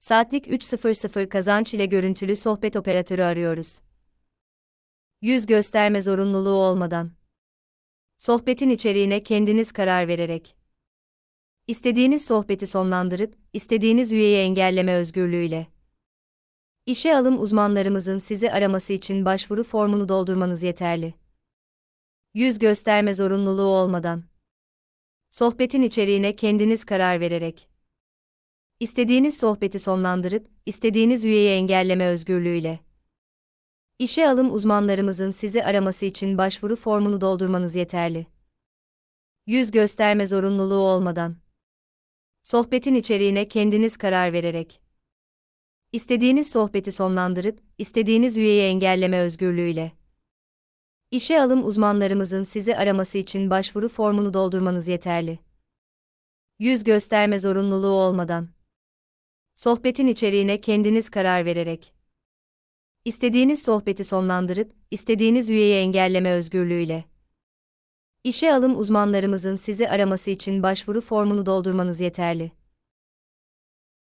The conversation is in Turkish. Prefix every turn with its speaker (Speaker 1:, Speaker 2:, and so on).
Speaker 1: Saatlik 3.00 kazanç ile görüntülü sohbet operatörü arıyoruz. Yüz gösterme zorunluluğu olmadan. Sohbetin içeriğine kendiniz karar vererek. İstediğiniz sohbeti sonlandırıp, istediğiniz üyeyi engelleme özgürlüğüyle. İşe alım uzmanlarımızın sizi araması için başvuru formunu doldurmanız yeterli. Yüz gösterme zorunluluğu olmadan. Sohbetin içeriğine kendiniz karar vererek. İstediğiniz sohbeti sonlandırıp, istediğiniz üyeyi engelleme özgürlüğüyle. İşe alım uzmanlarımızın sizi araması için başvuru formunu doldurmanız yeterli. Yüz gösterme zorunluluğu olmadan. Sohbetin içeriğine kendiniz karar vererek. İstediğiniz sohbeti sonlandırıp, istediğiniz üyeyi engelleme özgürlüğüyle. İşe alım uzmanlarımızın sizi araması için başvuru formunu doldurmanız yeterli. Yüz gösterme zorunluluğu olmadan. Sohbetin içeriğine kendiniz karar vererek. İstediğiniz sohbeti sonlandırıp, istediğiniz üyeyi engelleme özgürlüğüyle. İşe alım uzmanlarımızın sizi araması için başvuru formunu doldurmanız yeterli.